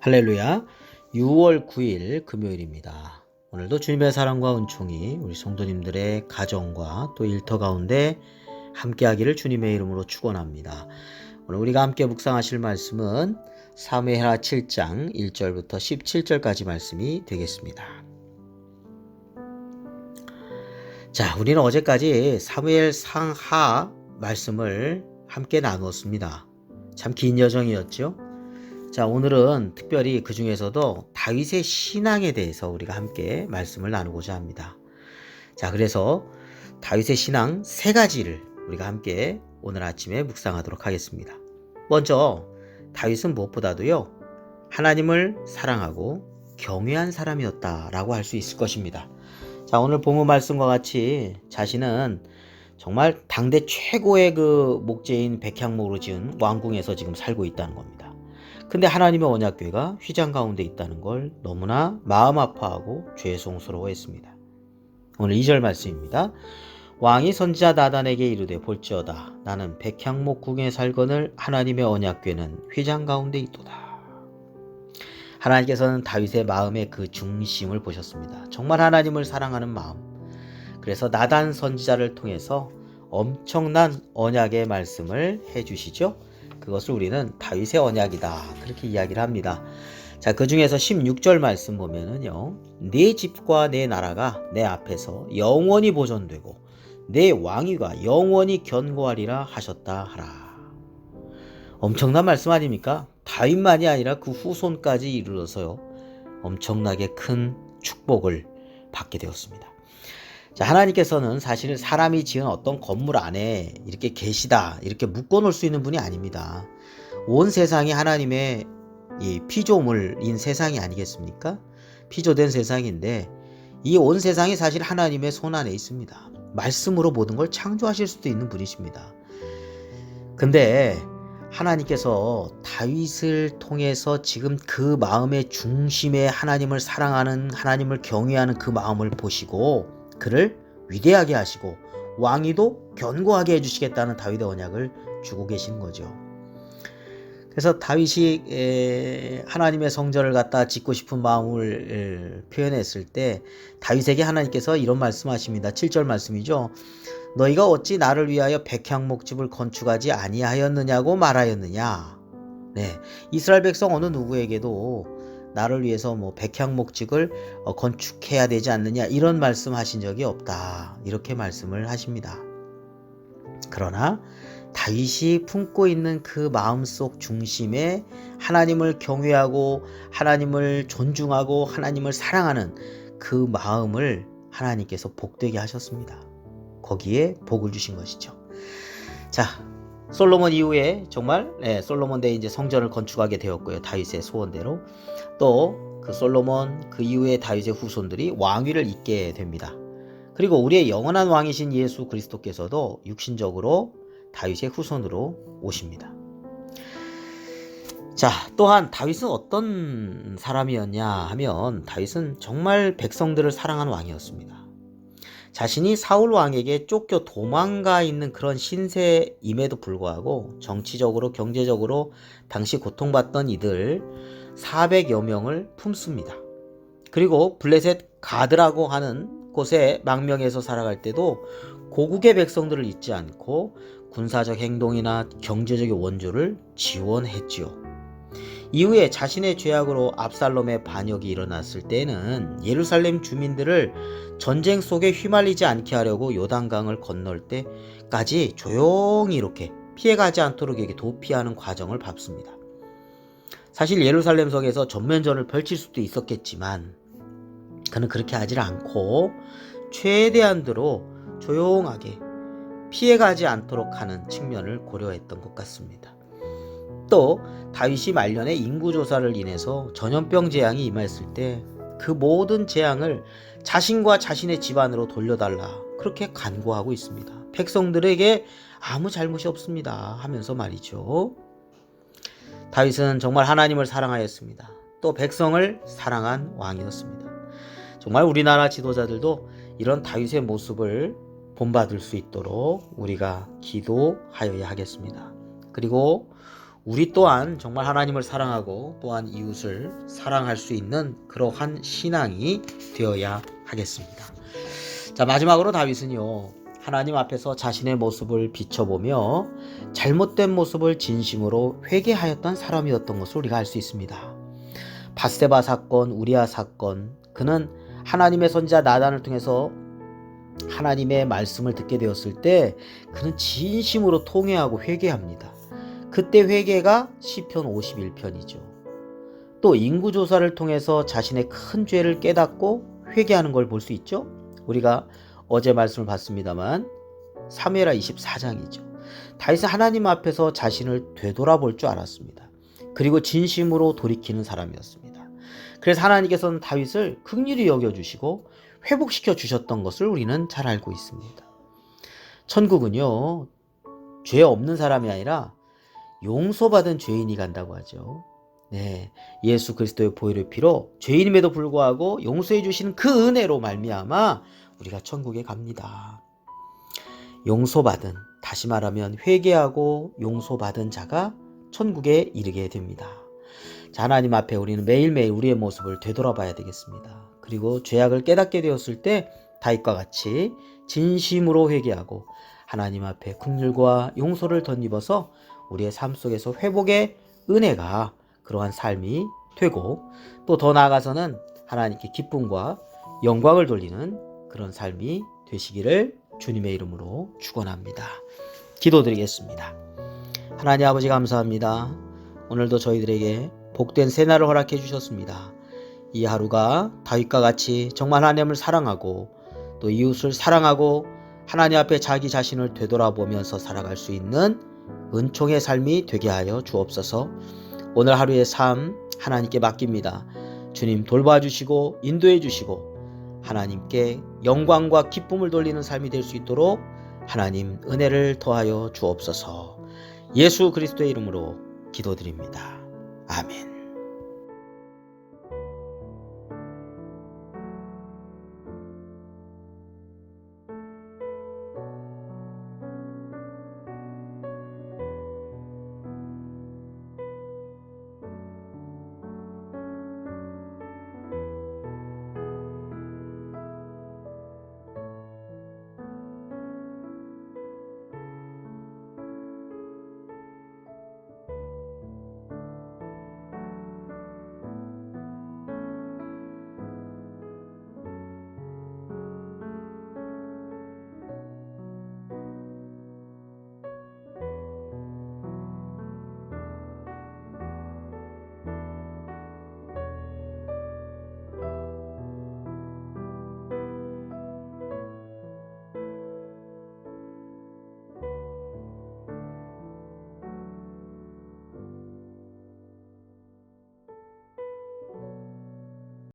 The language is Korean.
할렐루야. 6월 9일 금요일입니다. 오늘도 주님의 사랑과 은총이 우리 성도님들의 가정과 또 일터 가운데 함께하기를 주님의 이름으로 축원합니다. 오늘 우리가 함께 묵상하실 말씀은 사무엘하 7장 1절부터 17절까지 말씀이 되겠습니다. 자, 우리는 어제까지 사무엘 상하 말씀을 함께 나누었습니다. 참 긴 여정이었죠. 자, 오늘은 특별히 그 중에서도 다윗의 신앙에 대해서 우리가 함께 말씀을 나누고자 합니다. 자, 그래서 다윗의 신앙 세 가지를 우리가 함께 오늘 아침에 묵상하도록 하겠습니다. 먼저, 다윗은 무엇보다도요, 하나님을 사랑하고 경외한 사람이었다라고 할 수 있을 것입니다. 자, 오늘 본문 말씀과 같이 자신은 정말 당대 최고의 그 목재인 백향목으로 지은 왕궁에서 지금 살고 있다는 겁니다. 근데 하나님의 언약궤가 휘장 가운데 있다는 걸 너무나 마음 아파하고 죄송스러워했습니다. 오늘 2절 말씀입니다. 왕이 선지자 나단에게 이르되 볼지어다 나는 백향목 궁에 살거늘 하나님의 언약궤는 휘장 가운데 있도다. 하나님께서는 다윗의 마음의 그 중심을 보셨습니다. 정말 하나님을 사랑하는 마음. 그래서 나단 선지자를 통해서 엄청난 언약의 말씀을 해 주시죠. 그것을 우리는 다윗의 언약이다. 그렇게 이야기를 합니다. 자, 그 중에서 16절 말씀 보면은요. 네 집과 내 나라가 내 앞에서 영원히 보존되고 내 왕위가 영원히 견고하리라 하셨다 하라. 엄청난 말씀 아닙니까? 다윗만이 아니라 그 후손까지 이르러서요. 엄청나게 큰 축복을 받게 되었습니다. 자, 하나님께서는 사실 사람이 지은 어떤 건물 안에 이렇게 계시다, 이렇게 묶어 놓을 수 있는 분이 아닙니다. 온 세상이 하나님의 이 피조물인 세상이 아니겠습니까? 피조된 세상인데, 이 온 세상이 사실 하나님의 손 안에 있습니다. 말씀으로 모든 걸 창조하실 수도 있는 분이십니다. 근데 하나님께서 다윗을 통해서 지금 그 마음의 중심에 하나님을 사랑하는, 하나님을 경외하는 그 마음을 보시고, 그를 위대하게 하시고 왕위도 견고하게 해주시겠다는 다윗의 언약을 주고 계신 거죠. 그래서 다윗이 하나님의 성전을 갖다 짓고 싶은 마음을 표현했을 때 다윗에게 하나님께서 이런 말씀하십니다. 7절 말씀이죠. 너희가 어찌 나를 위하여 백향목집을 건축하지 아니하였느냐고 말하였느냐. 네, 이스라엘 백성 어느 누구에게도 나를 위해서 뭐 백향목직을 어, 건축해야 되지 않느냐 이런 말씀하신 적이 없다 이렇게 말씀을 하십니다. 그러나 다윗이 품고 있는 그 마음속 중심에 하나님을 경외하고 하나님을 존중하고 하나님을 사랑하는 그 마음을 하나님께서 복되게 하셨습니다. 거기에 복을 주신 것이죠. 자, 솔로몬 이후에 정말 네, 솔로몬 대 이제 성전을 건축하게 되었고요. 다윗의 소원대로 또 그 솔로몬 그 이후에 다윗의 후손들이 왕위를 잇게 됩니다. 그리고 우리의 영원한 왕이신 예수 그리스도께서도 육신적으로 다윗의 후손으로 오십니다. 자, 또한 다윗은 어떤 사람이었냐 하면 다윗은 정말 백성들을 사랑하는 왕이었습니다. 자신이 사울 왕에게 쫓겨 도망가 있는 그런 신세임에도 불구하고 정치적으로 경제적으로 당시 고통받던 이들 400여 명을 품습니다. 그리고 블레셋 가드라고 하는 곳에 망명해서 살아갈 때도 고국의 백성들을 잊지 않고 군사적 행동이나 경제적인 원조를 지원했지요. 이후에 자신의 죄악으로 압살롬의 반역이 일어났을 때는 예루살렘 주민들을 전쟁 속에 휘말리지 않게 하려고 요단강을 건널 때까지 조용히 이렇게 피해가지 않도록 여기 도피하는 과정을 밟습니다. 사실 예루살렘 성에서 전면전을 펼칠 수도 있었겠지만 그는 그렇게 하질 않고 최대한대로 조용하게 피해가지 않도록 하는 측면을 고려했던 것 같습니다. 또 다윗이 말년에 인구 조사를 인해서 전염병 재앙이 임했을 때 그 모든 재앙을 자신과 자신의 집안으로 돌려달라 그렇게 간구하고 있습니다. 백성들에게 아무 잘못이 없습니다 하면서 말이죠. 다윗은 정말 하나님을 사랑하였습니다. 또 백성을 사랑한 왕이었습니다. 정말 우리나라 지도자들도 이런 다윗의 모습을 본받을 수 있도록 우리가 기도하여야 하겠습니다. 그리고 우리 또한 정말 하나님을 사랑하고 또한 이웃을 사랑할 수 있는 그러한 신앙이 되어야 하겠습니다. 자, 마지막으로 다윗은요. 하나님 앞에서 자신의 모습을 비춰보며 잘못된 모습을 진심으로 회개하였던 사람이었던 것을 우리가 알 수 있습니다. 바세바 사건, 우리아 사건, 그는 하나님의 선자 나단을 통해서 하나님의 말씀을 듣게 되었을 때 그는 진심으로 통회하고 회개합니다. 그때 회개가 시편 51편이죠. 또 인구 조사를 통해서 자신의 큰 죄를 깨닫고 회개하는 걸 볼 수 있죠. 우리가 어제 말씀을 봤습니다만 사무엘하 24장이죠. 다윗은 하나님 앞에서 자신을 되돌아볼 줄 알았습니다. 그리고 진심으로 돌이키는 사람이었습니다. 그래서 하나님께서는 다윗을 극률히 여겨주시고 회복시켜 주셨던 것을 우리는 잘 알고 있습니다. 천국은요, 죄 없는 사람이 아니라 용서받은 죄인이 간다고 하죠. 네, 예수 그리스도의 보혈의 피로 죄인임에도 불구하고 용서해 주시는 그 은혜로 말미암아 우리가 천국에 갑니다. 용서받은 다시 말하면 회개하고 용서받은 자가 천국에 이르게 됩니다. 자, 하나님 앞에 우리는 매일매일 우리의 모습을 되돌아봐야 되겠습니다. 그리고 죄악을 깨닫게 되었을 때 다윗과 같이 진심으로 회개하고 하나님 앞에 긍휼과 용서를 덧입어서 우리의 삶 속에서 회복의 은혜가 그러한 삶이 되고 또 더 나아가서는 하나님께 기쁨과 영광을 돌리는 그런 삶이 되시기를 주님의 이름으로 축원합니다. 기도드리겠습니다. 하나님 아버지 감사합니다. 오늘도 저희들에게 복된 새날을 허락해 주셨습니다. 이 하루가 다윗과 같이 정말 하나님을 사랑하고 또 이웃을 사랑하고 하나님 앞에 자기 자신을 되돌아보면서 살아갈 수 있는 은총의 삶이 되게 하여 주옵소서. 오늘 하루의 삶 하나님께 맡깁니다. 주님 돌봐주시고 인도해 주시고 하나님께 영광과 기쁨을 돌리는 삶이 될 수 있도록 하나님 은혜를 더하여 주옵소서. 예수 그리스도의 이름으로 기도드립니다. 아멘.